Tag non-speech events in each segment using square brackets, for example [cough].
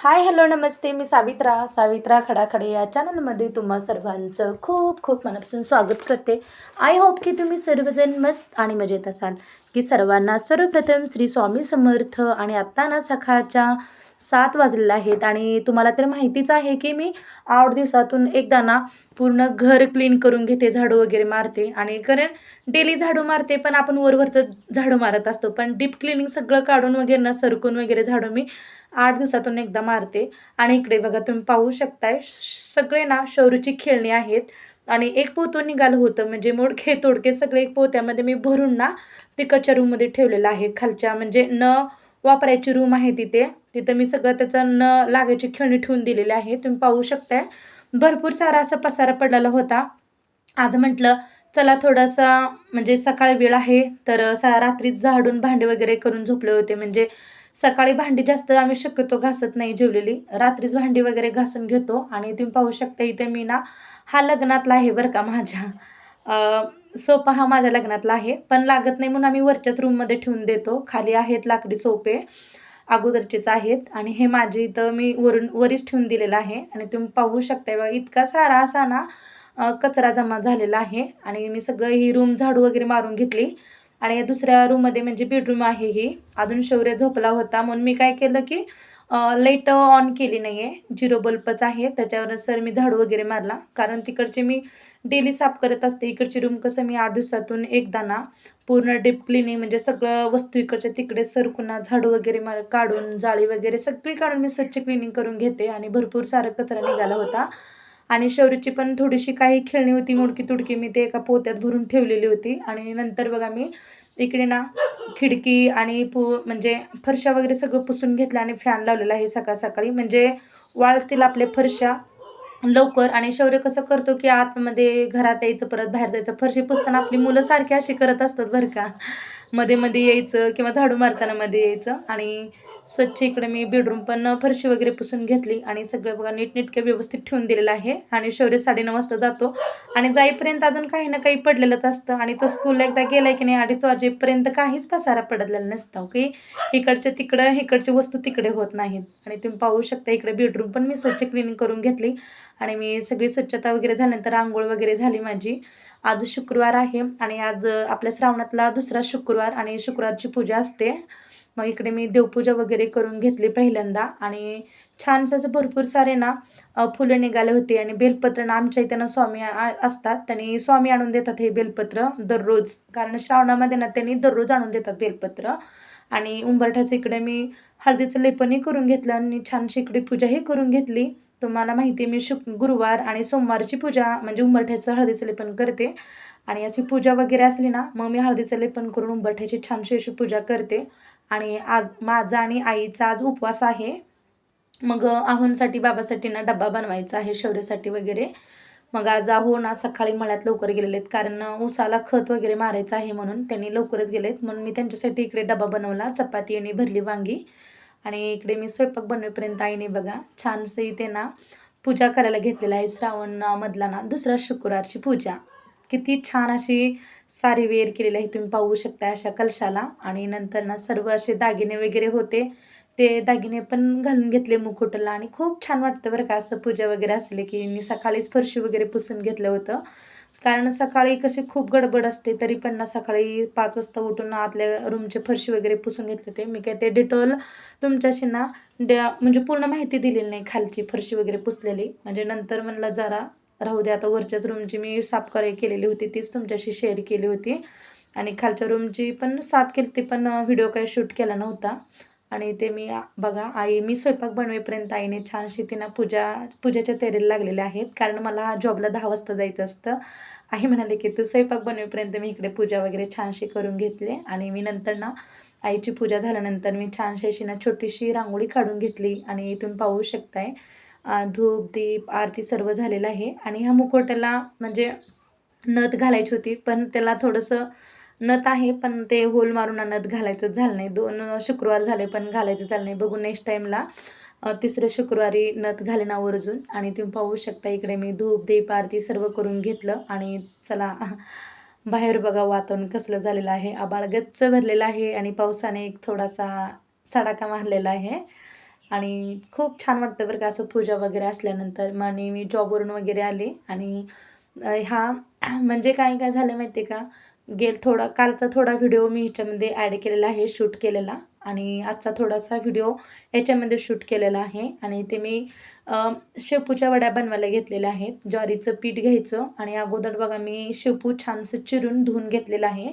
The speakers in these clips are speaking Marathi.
हाय हॅलो नमस्ते. मी सावित्रा. सावित्रा खडाखडे या चॅनलमध्ये तुम्हा सर्वांचं खूप खूप मनापासून स्वागत करते. आय होप की तुम्ही सर्वजण मस्त आणि मजेत असाल. की सर्वांना सर्वप्रथम श्री स्वामी समर्थ आणि आत्ता ना सकाळच्या सात वाजलेल्या आहेत. आणि तुम्हाला तर माहितीच आहे की मी आठ दिवसातून एकदा ना पूर्ण घर क्लीन करून घेते झाडू वगैरे मारते. आणि कारण डेली झाडू मारते पण आपण वरवरचं झाडू मारत असतो. पण डीप क्लिनिंग सगळं काढून वगैरे ना सरकून वगैरे झाडू मी आठ दिवसातून एकदा मारते. आणि इकडे बघा तुम्ही पाहू शकताय सगळे ना शौरूची खेळणी आहेत. आणि एक पोतं निघालं होतं म्हणजे मोडके तोडके सगळे एक पोत्यामध्ये मी भरून ना तिकडच्या रूममध्ये ठेवलेलं आहे. खालच्या म्हणजे न वापरायची रूम आहे तिथे. तिथं मी सगळं त्याचं न लागायची खेळणी ठेवून दिलेली आहे तुम्ही पाहू शकताय. भरपूर सारा असा पसारा पडलेला होता. आज म्हटलं चला थोडासा म्हणजे सकाळी वेळ आहे तर सा रात्रीच झाडून भांडे वगैरे करून झोपले होते. म्हणजे सकाळी भांडी जास्त आम्ही शक्यतो घासत नाही जेवलेली. रात्रीच भांडी वगैरे घासून घेतो आणि तुम्ही पाहू शकता इथे मी ना हा लग्नातला आहे बरं का माझ्या. सोफा हा माझ्या लग्नातला आहे. पण लागत नाही म्हणून आम्ही वरच्याच रूममध्ये ठेवून देतो. खाली आहेत लाकडी सोपे अगोदरचेच आहेत. आणि हे माझे इथं मी वरून वरीच ठेवून दिलेलं आहे. आणि तुम्ही पाहू शकता बघा इतका सारा असा ना कचरा जमा झालेला आहे. आणि मी सगळं ही रूम झाडू वगैरे मारून घेतली. आणि या दुसऱ्या रूममध्ये म्हणजे बेडरूम आहे ही. अजून शौर्य झोपला होता. म्हणून मी काय केलं की लाइट ऑन केली नाही आहे झिरो बल्बच आहे. त्याच्यावर सर मी झाडू वगैरे मारला. कारण तिकडचे मी डेली साफ करत असते. इकडची रूम कसं मी आठ दिवसातून एकदा ना पूर्ण डीप क्लिनिंग म्हणजे सगळं वस्तू इकडच्या तिकडे सरकुना झाडू वगैरे मार काढून जाळी वगैरे सगळी काढून मी स्वच्छ क्लिनिंग करून घेते. आणि भरपूर सारा कचरा निघाला होता. आणि शौर्यची पण थोडीशी काही खेळणी होती मुडकी तुडकी मी ते एका पोत्यात भरून ठेवलेली होती. आणि नंतर बघा मी इकडे ना खिडकी आणि पु म्हणजे फरशा वगैरे सगळं पुसून घेतलं आणि फॅन लावलेला आहे सकाळ सकाळी. म्हणजे वाळतील आपले फरशा लवकर. आणि शौर्य कसं करतो की आतमध्ये घरात यायचं परत बाहेर जायचं. फरशी पुसताना आपली मुलं सारखी अशी करत असतात बरं का. मध्ये मध्ये यायचं किंवा झाडू मारताना मध्ये यायचं. आणि स्वच्छ इकडे मी बेडरूम पण फरशी वगैरे पुसून घेतली आणि सगळं बघा नीटनेटके व्यवस्थित ठेवून दिलेलं आहे. आणि शौर्य साडेनऊ वाजता जातो. आणि जाईपर्यंत अजून काही ना काही पडलेलंच असतं. आणि तो स्कूलला एकदा गेलाय की नाही अडीच वाजेपर्यंत काहीच पसारा पडलेला नसतं की इकडच्या तिकडं इकडची वस्तू तिकडे होत नाहीत. आणि तुम्ही पाहू शकता इकडे बेडरूम पण मी स्वच्छ क्लिनिंग करून घेतली. आणि मी सगळी स्वच्छता वगैरे झाल्यानंतर आंघोळ वगैरे झाली माझी. आज शुक्रवार आहे आणि आज आपल्या श्रावणातला दुसरा शुक्रवार आणि शुक्रवारची पूजा असते. मग इकडे मी देवपूजा वगैरे करून घेतली पहिल्यांदा. आणि छानसं भरपूर सारे ना फुलं निघाले होते आणि बेलपत्र ना आमच्या इथं ना स्वामी असतात. त्यांनी स्वामी आणून देतात हे बेलपत्र दररोज. कारण श्रावणामध्ये ना त्यांनी दररोज आणून देतात बेलपत्र. आणि उंबरठ्याचं इकडे मी हळदीचं लेपनही करून घेतलं आणि छानशी इकडे पूजाही करून घेतली. तुम्हाला माहिती आहे मी शुक गुरुवार आणि सोमवारची पूजा म्हणजे उंबरठ्याचं हळदीचं लेपन करते. आणि अशी पूजा वगैरे असली ना मग मी हळदीचं लेपन करून उंबरठ्याची छानशी अशी पूजा करते. आणि आज माझा आणि आईचा आज उपवास आहे. मग आहोंसाठी बाबासाठी ना डब्बा बनवायचा आहे शौर्यासाठी वगैरे. मग आज आहो ना सकाळी मळ्यात लवकर गेलेले आहेत कारण उसाला खत वगैरे मारायचं आहे म्हणून त्यांनी लवकरच गेलेत. म्हणून मी त्यांच्यासाठी इकडे डबा बनवला चपाती आणि भरली वांगी. आणि इकडे मी स्वयंपाक बनवेपर्यंत आईने बघा छानसे इथे ना पूजा करायला घेतलेला आहे श्रावणमधला ना दुसरा शुक्रवारची पूजा. किती छान अशी सारी वेअर केलेली आहे तुम्ही पाहू शकता अशा कलशाला. आणि नंतर ना सर्व असे दागिने वगैरे होते. ते दागिने पण घालून घेतले मुकुटला आणि खूप छान वाटतं बरं का असं पूजा वगैरे असले की मी सकाळीच फरशी वगैरे पुसून घेतलं होतं. कारण सकाळी कशी खूप गडबड असते तरी पण ना सकाळी पाच वाजता उठून आतल्या रूमचे फरशी वगैरे पुसून घेतले होते. मी काय ते डिटॉल तुमच्याशी ना म्हणजे पूर्ण माहिती दिलेली नाही खालची फरशी वगैरे पुसलेली. म्हणजे नंतर म्हणलं जरा राहू दे आता वरच्याच रूमची मी साफ करायला केलेली होती तीच तुमच्याशी शेअर केली होती. आणि खालच्या रूमची पण साफ केली ती पण व्हिडिओ काही शूट केला नव्हता. आणि ते मी बघा आई मी स्वयंपाक बनवेपर्यंत आईने छानशी तिनं पूजा पूजेच्या तयारीला लागलेल्या आहेत. कारण मला जॉबला दहा वाजता जायचं असतं. आई म्हणाले की तू स्वयंपाक बनवेपर्यंत मी इकडे पूजा वगैरे छानशी करून घेतली. आणि मी नंतर ना आईची पूजा झाल्यानंतर मी छानशी अशी ना छोटीशी रांगोळी काढून घेतली. आणि इथून पाहू शकताय धूप दीप आरती सर्व झालेलं आहे. आणि ह्या मुखवट्याला म्हणजे नथ घालायची होती पण त्याला थोडंसं नथ आहे पण ते होल मारून नथ घालायचं झालं नाही. दोन शुक्रवार झाले पण घालायचं झालं नाही. बघून नेक्स्ट टाईमला तिसऱ्या शुक्रवारी नथ घालेन आवर्जून. आणि तुम्ही पाहू शकता इकडे मी धूप दीप आरती सर्व करून घेतलं. आणि चला बाहेर बघा वातावरण कसलं झालेलं आहे. आबाळ गच्च भरलेलं आहे आणि पावसाने एक थोडासा सडाका मारलेला आहे. आणि खूप छान वाटतं बरं का असं पूजा वगैरे असल्यानंतर. मग आणि मी जॉबवरून वगैरे आले आणि हा [clears throat] म्हणजे काय काय झालं माहिती आहे का? गेल थोडा कालचा थोडा व्हिडिओ मी ह्याच्यामध्ये ॲड केलेला आहे शूट केलेला. आणि आजचा थोडासा व्हिडिओ याच्यामध्ये शूट केलेला आहे. आणि ते मी शेपूच्या वड्या बनवायला घेतलेल्या आहेत. ज्वारीचं पीठ घ्यायचं आणि अगोदर बघा मी शेपू छानसं चिरून धुवून घेतलेलं आहे.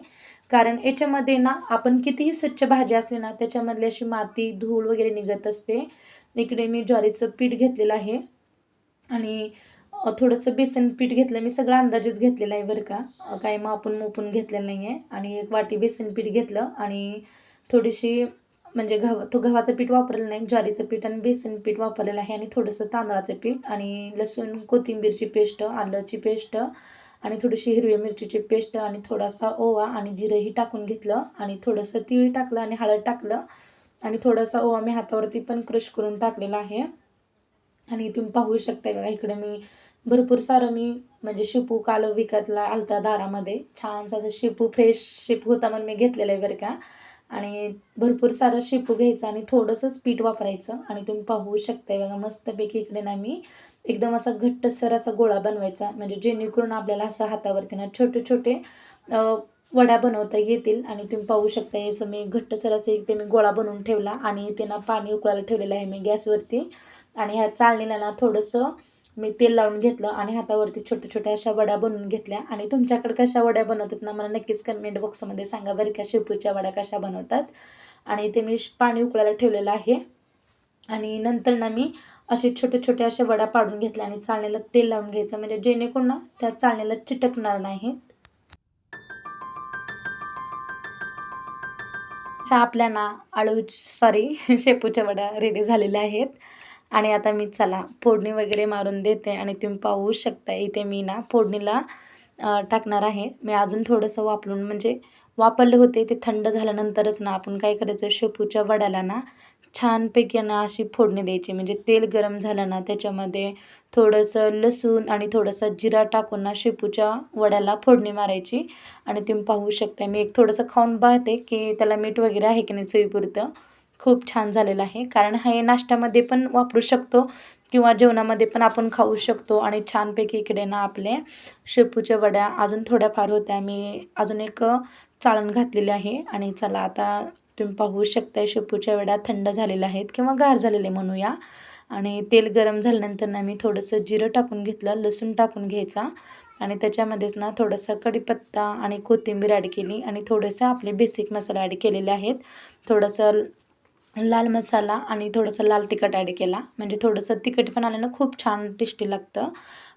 कारण याच्यामध्ये ना आपण कितीही स्वच्छ भाजी असली ना त्याच्यामधली अशी माती धूळ वगैरे निघत असते. इकडे मी ज्वारीचं पीठ घेतलेलं आहे. आणि थोडंसं बेसन पीठ घेतलं मी सगळा अंदाजेच घेतलेला आहे बरं का. काय काही मापून मोपून घेतलेलं नाही आहे आणि एक वाटी बेसन पीठ घेतलं आणि थोडीशी म्हणजे गव्हा तो गव्हाचं पीठ वापरलं नाही ज्वारीचं पीठ आणि बेसन पीठ वापरलेलं आहे आणि थोडंसं तांदळाचं पीठ आणि लसूण कोथिंबीरची पेस्ट आलंची पेस्ट आणि थोडीशी हिरव्या मिरचीची पेस्ट आणि थोडासा ओवा आणि जिरंही टाकून घेतलं आणि थोडंसं तीळ टाकलं आणि हळद टाकलं. आणि थोडासा ओवा मी हातावरती पण क्रश करून टाकलेला आहे. आणि तुम्ही पाहू शकता बघा इकडे मी भरपूर सारं मी म्हणजे शेपू काल विकतला आलता दारामध्ये. छानसा शेपू फ्रेश शेपू होता म्हणून मी घेतलेला आहे बरं का. आणि भरपूर सारं शेपू घ्यायचं आणि थोडंसंच पीठ वापरायचं. आणि तुम्ही पाहू शकताय बघा मस्तपैकी इकडे ना मी एकदम असा घट्टसर असा गोळा बनवायचा. म्हणजे जेणेकरून आपल्याला असं हातावरती ना छोटे छोटे वड्या बनवता येतील. आणि तुम्ही पाहू शकता असं मी घट्टसर असं एक ते मी गोळा बनवून ठेवला. आणि ते ना पाणी उकळायला ठेवलेलं आहे मी गॅसवरती. आणि ह्या चालणीला ना थोडंसं मी तेल लावून घेतलं आणि हातावरती छोट्या छोट्या अशा वड्या बनवून घेतल्या. आणि तुमच्याकडे कशा वड्या बनवतात ना मला नक्कीच कमेंट बॉक्समध्ये सांगा बरं का शेपूच्या वड्या कशा बनवतात. आणि ते मी श- पाणी उकळायला ठेवलेलं आहे. आणि नंतर ना मी असे छोटे छोटे असे वड्या पाडून घेतल्या आणि चालण्याला तेल लावून घ्यायचं. म्हणजे जेणेकरून ना त्या चालण्याला चिटकणार नाहीत. अशा आपल्या ना आळू सॉरी [laughs] शेपूच्या वड्या रेडी झालेल्या आहेत. आणि आता मी चला फोडणी वगैरे मारून देते आणि तुम्ही पाहू शकता इथे मी ना फोडणीला टाकणार आहे. मी अजून थोडंसं वापरून म्हणजे वापरले होते ते थंड झाल्यानंतरच ना आपण काय करायचं शेपूच्या वड्याला ना छानपैकी ना अशी फोडणी द्यायची. म्हणजे तेल गरम झालं ना त्याच्यामध्ये थोडंसं लसूण आणि थोडंसं जिरा टाकून ना शेपूच्या वड्याला फोडणी मारायची. आणि तुम्ही पाहू शकता मी एक थोडंसं खाऊन पाहते की त्याला मीठ वगैरे आहे की नाही चवीपुरतं. खूप छान झालेलं आहे. कारण हे नाश्त्यामध्ये पण वापरू शकतो किंवा जेवणामध्ये पण आपण खाऊ शकतो आणि छानपैकी इकडे ना आपले शेपूच्या वड्या अजून थोड्याफार होत्या. मी अजून एक चाळण घातलेली आहे आणि चला आता तुम्ही पाहू शकता शेपूच्या वड्या थंड झालेल्या आहेत किंवा गार झालेले म्हणूया. आणि तेल गरम झाल्यानंतर ना मी थोडंसं जिरं टाकून घेतलं लसूण टाकून घ्यायचा आणि त्याच्यामध्येच ना थोडंसं कढीपत्ता आणि कोथिंबीर ॲड केली आणि थोडंसं आपले बेसिक मसाले ॲड केलेले आहेत. थोडंसं लाल मसाला आणि थोडंसं लाल तिखट ॲड केला. म्हणजे थोडंसं तिखट पण आलं ना खूप छान टेस्टी लागतं.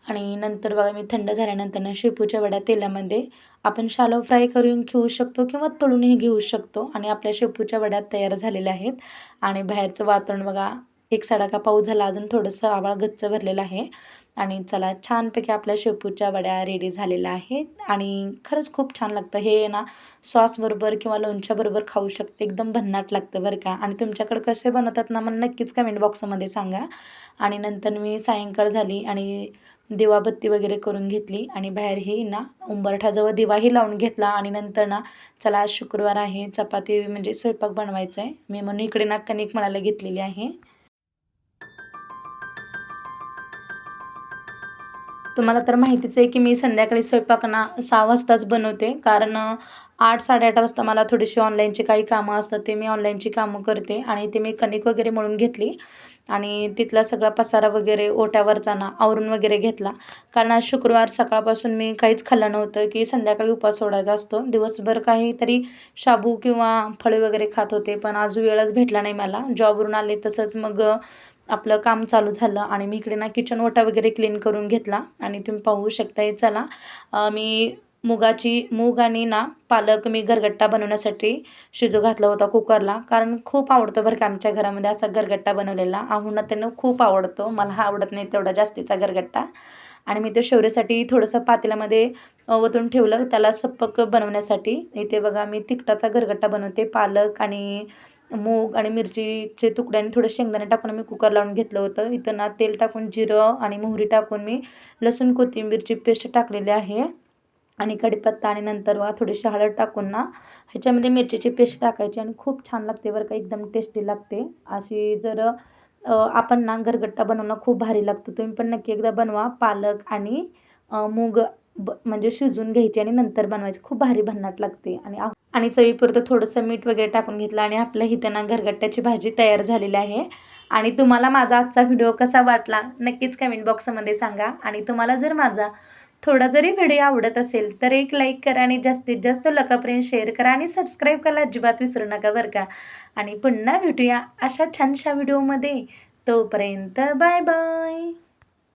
आणि नंतर बघा मी थंड झाल्यानंतर ना शेपूच्या वड्या तेलामध्ये आपण शालो फ्राय करून घेऊ शकतो किंवा तळूनही घेऊ शकतो. आणि आपल्या शेपूच्या वड्या तयार झालेल्या आहेत. आणि बाहेरचं वातावरण बघा एक सडाका पाऊस झाला अजून थोडंसं आवाळ गच्च भरलेलं आहे. आणि चला छानपैकी आपल्या शेपूच्या वड्या रेडी झालेल्या आहेत. आणि खरंच खूप छान लागतं. हे ना सॉसबरोबर किंवा लोणच्याबरोबर खाऊ शकते. एकदम भन्नाट लागतं बरं का. आणि तुमच्याकडे कसे बनवतात ना मला नक्कीच कमेंट बॉक्समध्ये सांगा. आणि नंतर मी सायंकाळ झाली आणि दिवाबत्ती वगैरे करून घेतली. आणि बाहेरही ना उंबरठाजवळ दिवाही लावून घेतला. आणि नंतर ना चला आज शुक्रवार आहे. चपाती म्हणजे स्वयंपाक बनवायचा आहे. मी म्हणून इकडे ना कणिक मळायला घेतलेली आहे. तुम्हाला तर माहितीच आहे की मी संध्याकाळी स्वयंपाकना सहा वाजताच बनवते. कारण आठ साडेआठ वाजता मला थोडीशी ऑनलाईनची काही कामं असतात ते मी ऑनलाईनची कामं करते आणि ते मी कणिक वगैरे म्हणून घेतली. आणि तिथला सगळा पसारा वगैरे ओट्यावरचा ना आवरून वगैरे घेतला. कारण आज शुक्रवार सकाळपासून मी काहीच खाल्लं नव्हतं की संध्याकाळी उपास सोडायचा असतो. दिवसभर काहीतरी शाबू किंवा फळे वगैरे खात होते पण आज वेळच भेटला नाही मला. जॉबवरून आले तसंच मग आपलं काम चालू झालं आणि मी इकडे ना किचन ओटा वगैरे क्लीन करून घेतला आणि तुम्ही पाहू शकताय चला. मी मुगाची मूग आणि ना पालक मी गरगट्टा बनवण्यासाठी शिजू घातला होता कुकरला. कारण खूप आवडतं बरं का आमच्या घरामध्ये असा गरगट्टा बनवलेला. आहुना त्यांना खूप आवडतो. मला हा आवडत नाही तेवढा जास्तीचा गरगट्टा आणि मी ते शेवऱ्यासाठी थोडंसं पातेल्यामध्ये अ, ओतून ठेवलं त्याला सप्पक बनवण्यासाठी. इथे बघा मी तिखटाचा गरगट्टा बनवते. पालक आणि मूग आणि मिरचीचे तुकडे आणि थोडं शेंगदाणे टाकून मी कुकर लावून घेतलं होतं. इथं ना तेल टाकून जिरं आणि मोहरी टाकून मी लसूण कोथिंबीरची पेस्ट टाकलेली आहे. आणि कढीपत्ता आणि नंतर वा थोडीशी हळद टाकून ना ह्याच्यामध्ये मिरचीची पेस्ट टाकायची आणि खूप छान लागते बरं का एकदम टेस्टी लागते. अशी जर आपण ना गरगट्टा बनवणं खूप भारी लागतो. तुम्ही पण नक्की एकदा बनवा. पालक आणि मूग ब म्हणजे शिजून घ्यायची आणि नंतर बनवायची. खूप भारी भन्नाट लागते आणि आणि चवीपुरतं थोडंसं मीठ वगैरे टाकून घेतलं आणि आपलं ही त्यांना घरगट्ट्याची भाजी तयार झालेली आहे. आणि तुम्हाला माझा आजचा व्हिडिओ कसा वाटला नक्कीच कमेंट बॉक्समध्ये सांगा. आणि तुम्हाला जर माझा थोडा जरी व्हिडिओ आवडत असेल तर एक लाईक करा आणि जास्तीत जास्त लोकांपर्यंत शेअर करा आणि सबस्क्राईब करायला अजिबात विसरू नका बरं का. आणि पुन्हा भेटूया अशा छानशा व्हिडिओमध्ये. तोपर्यंत बाय बाय